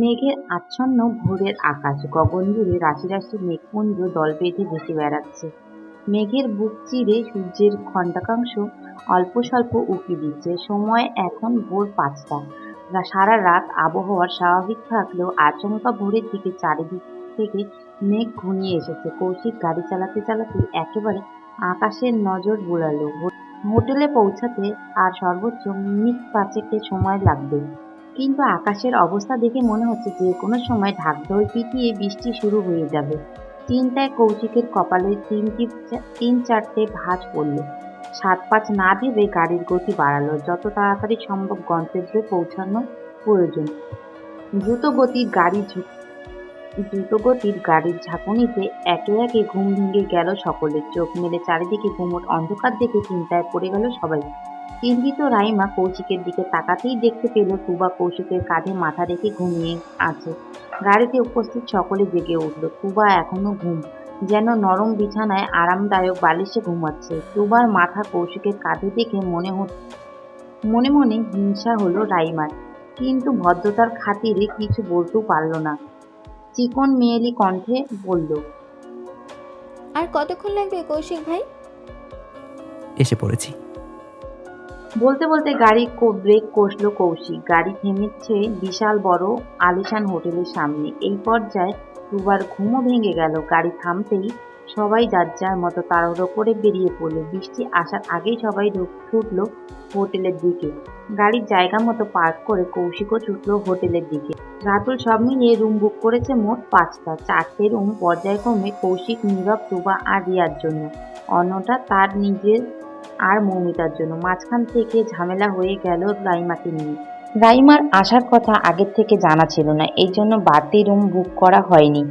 মেঘের আচ্ছন্ন ভোরের আকাশ। গগন জুড়ে রাশি রাশি মেঘপুঞ্জ দল বেঁধে ভেসে বেড়াচ্ছে। মেঘের বুক চিরে সূর্যের খণ্ডাকাংশ অল্প স্বল্প উঁকি দিচ্ছে। সময় এখন ভোর পাঁচটা। সারা রাত আবহাওয়ার স্বাভাবিক থাকলেও আচমকা ভোরের দিকে চারিদিক থেকে মেঘ ঘনিয়ে এসেছে। কৌশিক গাড়ি চালাতে চালাতে একেবারে আকাশের নজর বুলালো। হোটেলে পৌঁছাতে আর সর্বোচ্চ মিনিট পাঁচেকের সময় লাগবে। কিন্তু আকাশের অবস্থা দেখে মনে হচ্ছে যে কোনো সময় ঢাকঢোল পিটিয়ে বৃষ্টি শুরু হয়ে যাবে। চিন্তায় কৌশিকের কপালে তিনটি তিন চারটে ভাঁজ পড়ল। সাত পাঁচ না ভেবে গাড়ির গতি বাড়ালো। যত তাড়াতাড়ি সম্ভব গন্তব্যে পৌঁছানো প্রয়োজন। দ্রুত গতির গাড়ি ঝু- দ্রুত গতির গাড়ির ঝাঁকুনিতে একে একে ঘুম ভেঙে গেল সকলের। চোখ মেলে চারিদিকে ঘুমট অন্ধকার দেখে চিন্তায় পড়ে গেল সবাই। চিন্তিত রাইমা কৌশিকের দিকে তাকাতেই দেখতে পেল কুবা কৌশিকের কাঁধে মাথা রেখে ঘুমিয়ে আছে। গাড়িতে উপস্থিত সকলে জেগে উঠল। কুবা এখনও ঘুম, যেন নরম বিছানায় আরামদায়ক বালিশে ঘুমাচ্ছে। কুবার মাথা কৌশিকের কাঁধে দেখে মনে হত মনে মনে হিংসা হলো রাইমার। কিন্তু ভদ্রতার খাতিরে কিছু বলতেও পারল না। চিকন মেয়েলি কণ্ঠে বলল আর কতক্ষণ লাগবে কৌশিক ভাই? এসে পড়েছি। বলতে বলতে গাড়ি কো- ব্রেক কষলো কৌশিক। গাড়ি থেমেছে বিশাল বড় আলিশান হোটেলের সামনে। এই পর্যায়ে দুবার ঘুমও ভেঙে গেল। গাড়ি থামতেই সবাই যার যার মতো তাড়াহুড়ো করে বেরিয়ে পড়ল। বৃষ্টি আসার আগেই সবাই ছুটলো হোটেলের দিকে। গাড়ির জায়গা মতো পার্ক করে কৌশিকও ছুটলো হোটেলের দিকে। রাতুল সব মিলিয়ে রুম বুক করেছে মোট পাঁচটা। চারটে রুম পর্যায়ক্রমে কৌশিক, নীরব তুবা আর রিয়ার জন্য। অন্যটা তার নিজের আর মৌমিতার জন্য। মাঝখান থেকে ঝামেলা হয়ে গেল রাইমাকে নিয়ে। রাইমার আসার কথা আগের থেকে জানা ছিল না। এই জন্য বাড়তি রুম বুক করা হয়নি।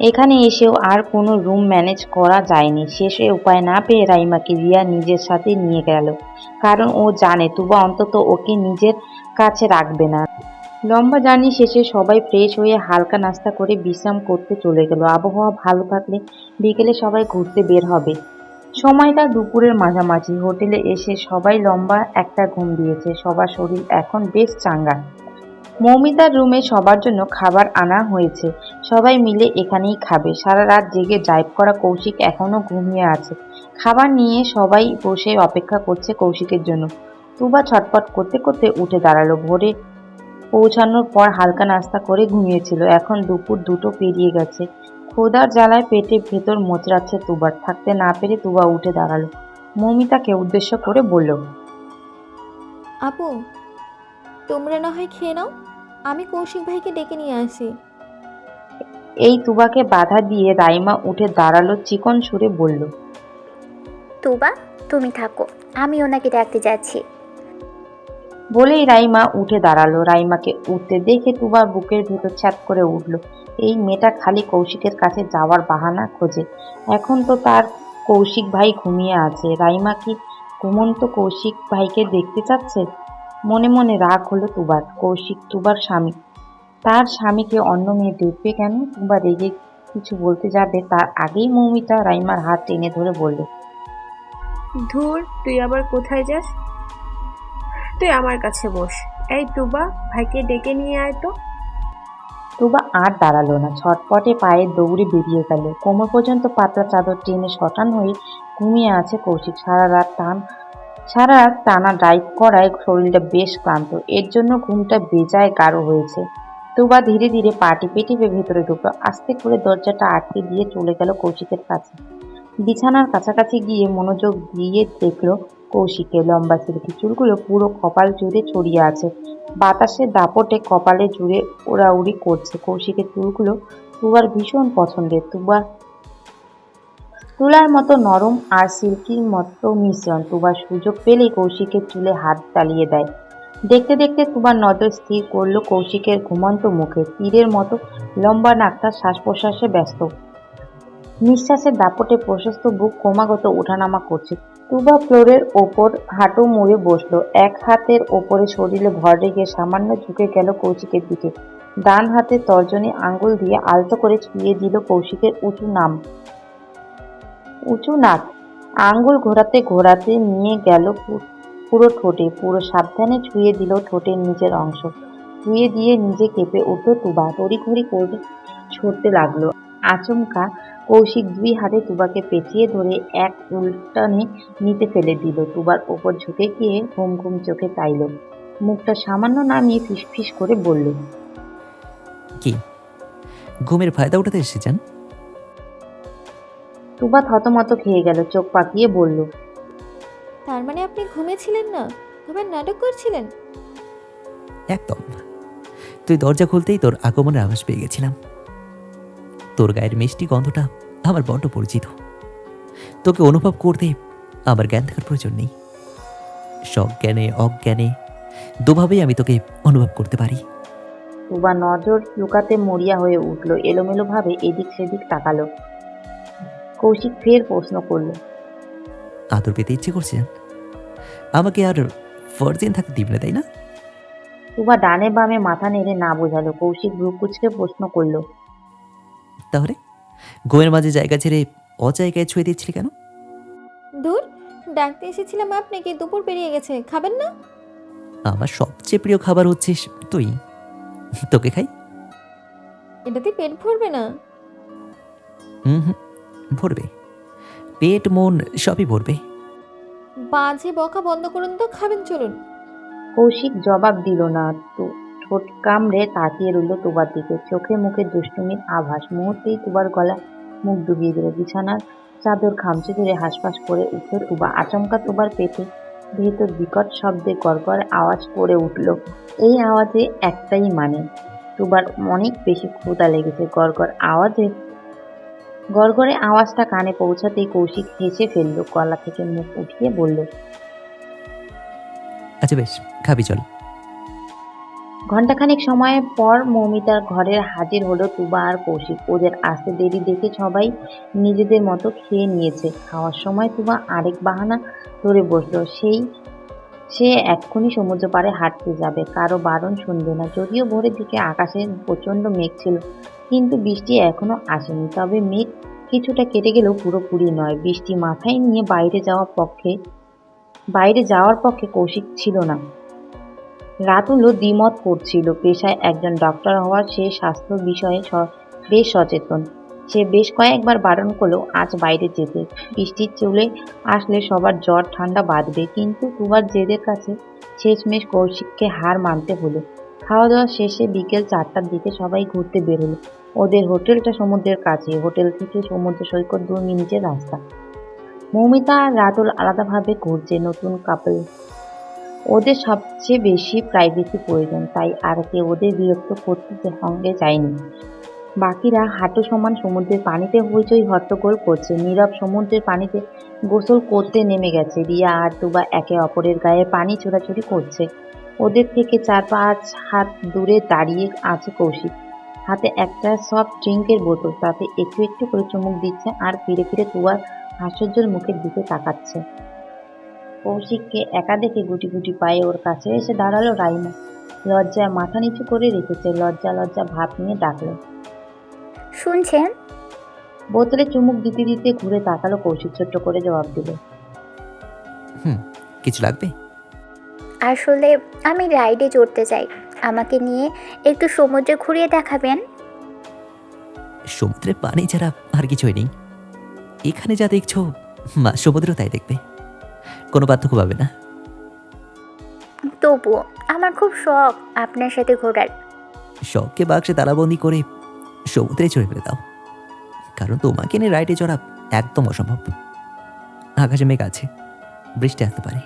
এখানে এসেও আর কোনো রুম ম্যানেজ করা যায়নি। শেষে উপায় না পেয়ে রাইমাকে রিয়া নিজের সাথে নিয়ে গেল। কারণ ও জানে, তুবা অন্তত ওকে নিজের কাছে রাখবে না। লম্বা জার্নি শেষে সবাই ফ্রেশ হয়ে হালকা নাস্তা করে বিশ্রাম করতে চলে গেল। আবহাওয়া ভালো থাকলে বিকেলে সবাই ঘুরতে বের হবে। সময়টা দুপুরের মাঝামাঝি। হোটেলে এসে সবাই লম্বা একটা ঘুম দিয়েছে। সবার শরীর এখন বেশ চাঙ্গা। মৌমিতার রুমে সবার জন্য খাবার আনা হয়েছে। সবাই মিলে এখানেই খাবে। সারা রাত জেগে ড্রাইভ করা কৌশিক এখনও ঘুমিয়ে আছে। খাবার নিয়ে সবাই বসে অপেক্ষা করছে কৌশিকের জন্য। তুবা ছটপট করতে করতে উঠে দাঁড়াল। ভোরে পৌঁছানোর পর হালকা নাস্তা করে ঘুমিয়েছিল। এখন দুপুর দুটো পেরিয়ে গেছে। খোদার জ্বালায় পেটে ভেতর মোচড়াচ্ছে তুবার থাকতে না পেরে তুবা উঠে দাঁড়াল। মৌমিতাকে উদ্দেশ্য করে বলল, আপু, তোমরা না হয় খেয়ে নাও? আমি কৌশিক ভাইকে ডেকে নিয়ে আসি। এই তুবাকে বাধা দিয়ে রাইমা উঠে দাঁড়াল চিকন সুরে বলল তুবা তুমি থাকো আমি ওনাকে ডাকতে যাচ্ছি। বলেই রাইমা উঠে দাঁড়াল। রাইমাকে উঠতে দেখে তুবার বুকের ভেতর ছ্যাত করে উঠল। এই মেয়েটা খালি কৌশিকের কাছে যাওয়ার বাহানা খোঁজে। এখন তো তার কৌশিক ভাই ঘুমিয়ে আছে। রাইমা কি ঘুমন্ত কৌশিক ভাইকে দেখতে চাচ্ছে? মনে মনে রাগ হলো তুবার কৌশিক তুবার স্বামী। তার স্বামীকে অন্য মেয়ে দেখবে কেন? তুবা রেগে কিছু বলতে যাবে? তার আগেই মৌমিতা রাইমার হাত টেনে ধরে বলল ধুর তুই আবার কোথায় যাস? তুই আমার কাছে বস। এই তুবা ভাইকে ডেকে নিয়ে আয় তো। তুবা আর দাঁড়াল না। ছটপটে পায়ে দৌড়ে বেরিয়ে গেল। কোমর পর্যন্ত পাতলা চাদর টেনে শটান হয়ে ঘুমিয়ে আছে কৌশিক। সারা রাত টান সারা রাত টানা ড্রাইভ করায় শরীরটা বেশ ক্লান্ত। এর জন্য ঘুমটা বেজায় গাঢ় হয়েছে। তুবা ধীরে ধীরে পা টিপে ভেতরে ঢুকলো। আস্তে করে দরজাটা আটকে দিয়ে চলে গেল কৌশিকের কাছে। বিছানার কাছাকাছি গিয়ে মনোযোগ দিয়ে দেখল কৌশিকে লম্বা সিল্কি চুলগুলো পুরো কপাল জুড়ে ছড়িয়ে আছে। বাতাসের দাপটে কপালে জুড়ে ওড়াউড়ি করছে কৌশিকের চুলগুলো। তুবার ভীষণ পছন্দের। তুবার তুলার মতো নরম আর সিল্কির মতো মিশ্রণ তুবার সুযোগ পেলেই কৌশিকের চুলে হাত চালিয়ে দেয়। দেখতে দেখতে তুবার নজর স্থির করল কৌশিকের ঘুমন্ত মুখে। তীরের মতো লম্বা নাকটা শ্বাস প্রশ্বাসে ব্যস্ত। নিঃশ্বাসের দাপটে প্রশস্ত বুক ক্রমাগত ওঠানামা করছে। তুবা ফ্লোরের ওপর হাঁটু মুড়ে বসল। এক হাতের ওপরে শরীরে ভর রেখে সামান্য ঝুঁকে গেল কৌশিকের দিকে। ডান হাতে তর্জনী আঙ্গুল দিয়ে আলতো করে ছুঁয়ে দিল কৌশিকের উঁচু নাম। উঁচু নাক। আঙ্গুল ঘোরাতে ঘোরাতে নিয়ে গেল পুরো ঠোঁটে। পুরো সাবধানে ছুঁয়ে দিল ঠোঁটের নিচের অংশ। ছুঁয়ে দিয়ে নিজে কেঁপে উঠল তুবা। তড়িঘড়ি করে ছড়তে লাগল। আচমকা কৌশিক দুই হাতে তুবাকে পেঁচিয়ে ধরে এক উল্টানে নিতে ফেলে দিল। তুবার ওপর ঝুঁকে গিয়ে ঘুম ঘুম চোখে চাইল। মুখটা সামান্য নামিয়ে ফিসফিস করে বলল, কি? ঘুমের ফায়দা উঠাতে এসেছেন তুবা থতমত খেয়ে গেল চোখ পাকিয়ে বলল তার মানে আপনি ঘুমিয়েছিলেন না? ঘুমের নাটক করছিলেন? একদম। তুই দরজা খুলতেই তোর আগমনের আভাস পেয়ে গেছিলাম। তোর গায়ের মিষ্টি গন্ধটা আমার বড্ড পরিচিত। তোকে অনুভব করতে আমার জ্ঞান থাকার প্রয়োজন নেই। সজ্ঞানে অজ্ঞানে দুভাবেই আমি তোকে অনুভব করতে পারি। তুবা নজর লুকাতে মরিয়া হয়ে উঠল এলোমেলোভাবে এদিক সেদিক তাকালো। কৌশিক ফের প্রশ্ন করল। আদর পেতে ইচ্ছে করছে আমাকে আর ভার্জিন থাকতে দিবি না তাই না? তুবা ডানে বামে মাথা নেড়ে না বোঝালো কৌশিক ভ্রু কুচকে প্রশ্ন করল। তাহলে? গোয়ের মাঝে জায়গা ছেড়ে অজায়গায় ছুঁয়ে দিচ্ছিলি কেন? দূর ডাকতে এসেছিলাম আপনাকে দুপুর পেরিয়ে গেছে খাবেন না? আমার সবচেয়ে প্রিয় খাবার হচ্ছে তুই। তোকে খাই। এটাতে পেট ভরবে না। হুম হুম। ভরবে। পেট মন সবই ভরবে। বাজে বকা বন্ধ করুন তো খাবেন চলুন। কৌশিক জবাব দিল না তো। ঠোঁট কামড়ে তাকিয়ে রইল তোবার দিকে। চোখে মুখে দুষ্টুমির আভাস। মুহূর্তেই তুবার গলা মুখ ডুবিয়ে দিল। বিছানার চাদর খামচে ধরে হাসফাস করে উঠল তুবা। আচমকা তোবার পেটে ভেতর বিকট শব্দে গড়গড় আওয়াজ করে উঠল। এই আওয়াজে একটাই মানে তুবার অনেক বেশি ক্ষুধা লেগেছে। গড়গড় আওয়াজে গড়গড়ে আওয়াজটা কানে পৌঁছাতেই কৌশিক হেসে ফেলল গলা থেকে মুখ উঠিয়ে বলল আচ্ছা বেশ খাবি চল। ঘণ্টাখানেক সময় পর মৌমিতার ঘরে হাজির হলো তুবা আর কৌশিক। ওদের আসতে দেরি দেখে সবাই নিজেদের মতো খেয়ে নিয়েছে। খাওয়ার সময় তুবা আরেক বাহানা ধরে বসল সেই সে এক্ষুনি সমুদ্র পাড়ে হাঁটতে যাবে। কারও বারণ শুনবে না। যদিও ভোরের দিকে আকাশে প্রচণ্ড মেঘ ছিল, কিন্তু বৃষ্টি এখনও আসেনি। তবে মেঘ কিছুটা কেটে গেলেও পুরোপুরি নয়। বৃষ্টি মাথায় নিয়ে বাইরে যাওয়ার পক্ষে, বাইরে যাওয়ার পক্ষে কৌশিক ছিল না। রাতুলও দ্বিমত করছিল। পেশায় একজন ডক্টর হওয়ার সে স্বাস্থ্য বিষয়ে বেশ সচেতন। সে বেশ কয়েকবার বারণ করলেও আজ বাইরে যেতে। বৃষ্টির চলে আসলে সবার জ্বর, ঠান্ডা বাঁধবে। কিন্তু তুবার জেদের কাছে শেষমেশ কৌশিককে হার মানতে হলো। খাওয়া দাওয়া শেষে বিকেল চারটার দিকে সবাই ঘুরতে বেরোলো। ওদের হোটেলটা সমুদ্রের কাছে। হোটেল থেকে সমুদ্র সৈকত দু মিনিটের রাস্তা। মৌমিতা আর রাতুল আলাদাভাবে ঘুরছে নতুন কাপল ওদের সবচেয়ে বেশি প্রাইভেসি প্রয়োজন, তাই আর কেউ ওদের বিরক্ত করতে সঙ্গে যায়নি। বাকিরা হাঁটু সমান সমুদ্রের পানিতে হইচই হট্টগোল করছে। নীরব সমুদ্রের পানিতে গোসল করতে নেমে গেছে। রিয়া আর তুবা একে অপরের গায়ে পানি ছোড়াছুড়ি করছে। ওদের থেকে চার পাঁচ হাত দূরে দাঁড়িয়ে আছে কৌশিক। হাতে একটা সফট ড্রিঙ্কের বোতল, তাতে একটু একটু করে চুমুক দিচ্ছে আর ফিরে ফিরে তুয়ার হাস্যজ্জ্বল মুখের দিকে তাকাচ্ছে। কৌশিককে একা দেখে গুটি গুটি পায়ে ওর কাছে এসে দাঁড়াল রাইমা। লজ্জায় মাথা নিচু করে রেখেছে। লজ্জা লজ্জা ভাব নিয়ে ডাকলো। শুনছেন? বোতলে চুমুক দিতে দিতে ঘুরে তাকালো কৌশিক ছোট্ট করে জবাব দিল। হুম কিছু লাগবে? আসলে আমি রাইডে চড়তে চাই। আমাকে নিয়ে একটু সমুদ্রে ঘুরিয়ে দেখাবেন? সমুদ্রে পানি ছাড়া আর কিছুই নেই। এখানে যা দেখছ মা সমুদ্র তাই দেখবে। কোনো পার্থক্য পাবে না। তবুও আমার খুব শখ আপনার সাথে ঘোরার। শখকে বাক্সে তালাবন্দি করে সমুদ্রে চড়ে ফেলে দাও। কারণ তোমাকে নিয়ে রাইডে চড়া একদম অসম্ভব। আকাশে মেঘ আছে, বৃষ্টি আসতে পারে।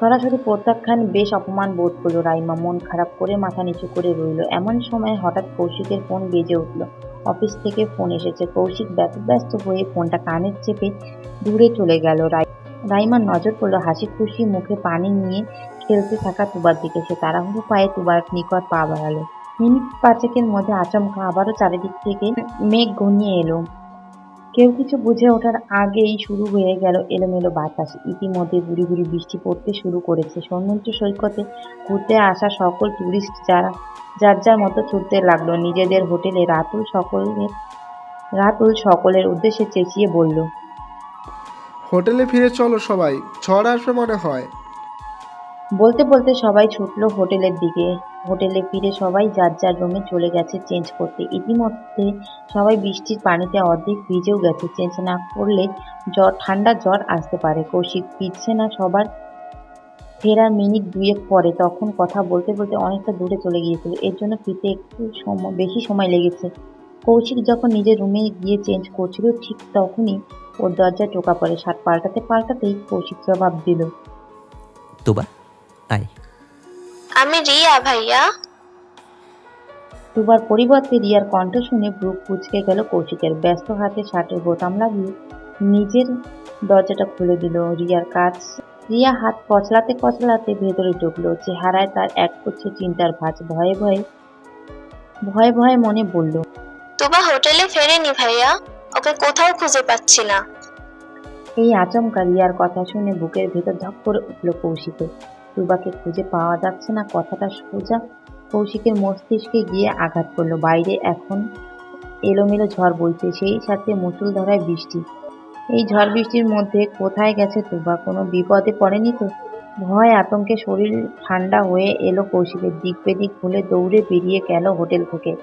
সরাসরি প্রত্যাখ্যান বেশ অপমান বোধ করল রাইমা। মন খারাপ করে মাথা নিচু করে রইল। এমন সময় হঠাৎ কৌশিকের ফোন বেজে উঠল। অফিস থেকে ফোন এসেছে। কৌশিক ব্যস্ত হয়ে ফোনটা কানের চেপে দূরে চলে গেল। রাই রাইমার নজর পড়ল হাসি খুশি মুখে পানি নিয়ে খেলতে থাকা তুবার দিকে। সে তাড়াহুড়ো পায়ে তুবার নিকট পা বাড়ালো। মিনিট পাঁচেকের মধ্যে আচমকা আবারও চারিদিক থেকে মেঘ ঘনিয়ে এলো। কেউ কিছু বুঝে ওঠার আগেই শুরু হয়ে গেল এলোমেলো বাতাস। ইতিমধ্যে বুড়ি বুড়ি বৃষ্টি পড়তে শুরু করেছে। সমুদ্র সৈকতে ঘুরতে আসা সকল টুরিস্ট যারা যার যার মতো ছুটতে লাগল। নিজেদের হোটেলে রাতুল সকলের রাতুল সকলের উদ্দেশ্যে চেঁচিয়ে বলল হোটেলে ফিরে চলো সবাই। ঝড় আসবে মনে হয়। বলতে বলতে সবাই ছুটলো হোটেলের দিকে। হোটেলে ফিরে সবাই যার যার রুমে চলে গেছে চেঞ্জ করতে। ইতিমধ্যে সবাই বৃষ্টির পানিতে অর্ধেক ভিজেও গেছে, চেঞ্জ না করলে জ্বর, ঠান্ডা জ্বর আসতে পারে। কৌশিক, ফিরছে না সবার। ফেরার মিনিট দুয়েক পরে তখন কথা বলতে বলতে অনেকটা দূরে চলে গিয়েছিল। এর জন্য ফিরতে একটু সময় বেশি সময় লেগেছে। কৌশিক যখন নিজের রুমে গিয়ে চেঞ্জ করছিল, ঠিক তখনই ওর দরজায় টোকা পড়ে। শার্ট পাল্টাতে পাল্টাতেই কৌশিক জবাব দিল, তোবা, আয়। আমি রিয়া ভাইয়া। দুবার পরিবর্তে রিয়ার কণ্ঠ শুনে ব্রুক কুচকে গেল কৌশিকের ব্যস্ত হাতে শার্টের বোতাম লাগিয়ে। নিজের দরজাটা খুলে দিল রিয়ার কাজ রিয়া হাত কচলাতে কচলাতে ভেতরে ঢুকলো চেহারায় তার এক করছে চিন্তার ভাঁজ। ভয়ে ভয়ে ভয়ে ভয়ে মনে বলল তোবা হোটেলে ফেরেনি ভাইয়া ওকে কোথাও খুঁজে পাচ্ছি না। এই আচমকা রিয়ার কথা শুনে বুকের ভেতর ধক করে উঠল কৌশিকে। তুবাকে খুঁজে পাওয়া যাচ্ছে না। কথাটা সোজা। কৌশিকের মস্তিষ্কে গিয়ে আঘাত করল। বাইরে এখন এলোমেলো ঝড় বইছে। সেই সাথে মুষলধারায় বৃষ্টি। এই ঝড় বৃষ্টির মধ্যে কোথায় গেছে তুবা কোনো বিপদে পড়েনি তো? ভয়, আতঙ্কে শরীর ঠান্ডা হয়ে এলো কৌশিকের। দিক বেদিক খুলে দৌড়ে বেরিয়ে গেল হোটেল থেকে।